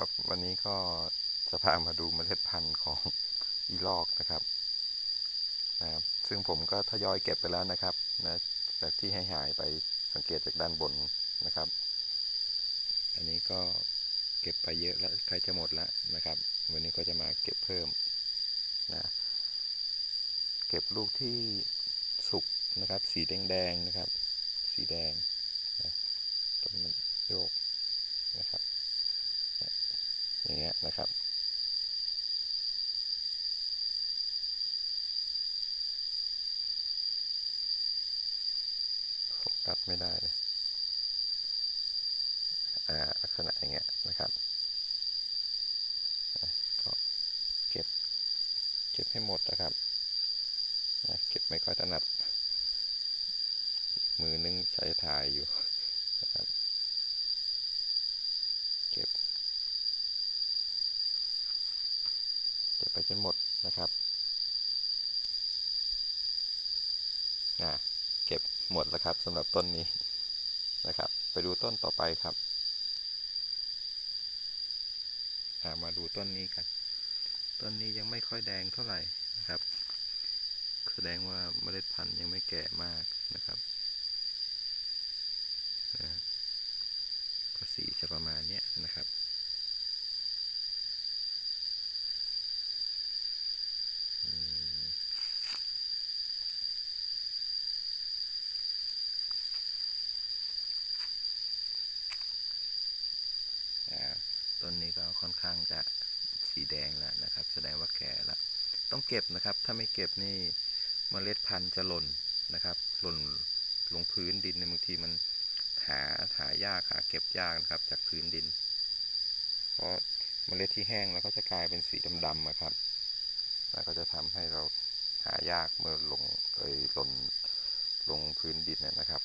ครับ วันนี้ก็จะพามาดูเมล็ดพันธุ์ของอีลอกนะครับนะครับ ซึ่งผมก็ทยอยเก็บไปแล้วนะครับนะจากที่ให้หายไปสังเกตจากด้านบนนะครับ อันนี้ก็เก็บไปเยอะแล้วใกล้จะหมดแล้วนะครับ วันนี้ก็จะมาเก็บเพิ่มนะเก็บลูกที่สุกนะครับ สีแดงๆนะครับ สีแดงนะต้นมันโยกนะครับ อย่างเงี้ยนะครับ โฟกัสไม่ได้เลยอ่าลักษณะอย่างเงี้ยนะครับก็เก็บเก็บให้หมดนะครับเก็บไม่ค่อยถนัดมือนึงใช้ถ่ายอยู่นะครับ เก็บ เก็บ ไปจนหมดนะครับอ่าเก็บหมดแล้วครับสำหรับต้นนี้นะครับ ไปดูต้นต่อไปครับมาดูต้นนี้กัน ต้นนี้ยังไม่ค่อยแดงเท่าไหร่นะครับ แสดงว่าเมล็ดพันธุ์ยังไม่แก่มากนะครับอ่าก็สีจะประมาณเนี้ยนะครับ อืมอ่า ต้นนี้ก็ค่อนข้างจะสีแดงแล้วนะครับ แสดงว่าแก่แล้วต้องเก็บนะครับ ถ้าไม่เก็บนี่เมล็ดพันธุ์จะหล่นนะครับ หล่นลงพื้นดินในบางทีมันหาหายากหาเก็บยากนะครับ จากพื้นดิน เพราะเมล็ดที่แห้งแล้วก็จะกลายเป็นสีดำๆอะครับ แล้วก็จะทำให้เราหายากเมื่อลงเอยหล่นลงพื้นดินนะนะครับ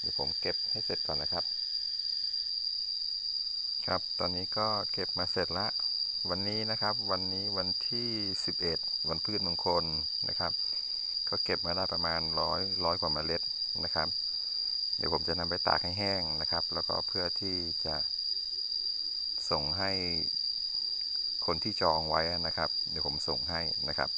เดี๋ยวผมเก็บให้เสร็จก่อนนะครับ ครับ ตอนนี้ก็เก็บมาเสร็จละ วันนี้นะครับ วันนี้วันที่ 11 วันพืชมงคลนะครับ ก็เก็บมาได้ประมาณร้อยร้อยกว่าเมล็ดนะครับ เดี๋ยวผมจะนำไปตากให้แห้งนะครับ แล้วก็เพื่อที่จะส่งให้คนที่จองไว้นะครับ เดี๋ยวผมส่งให้นะครับ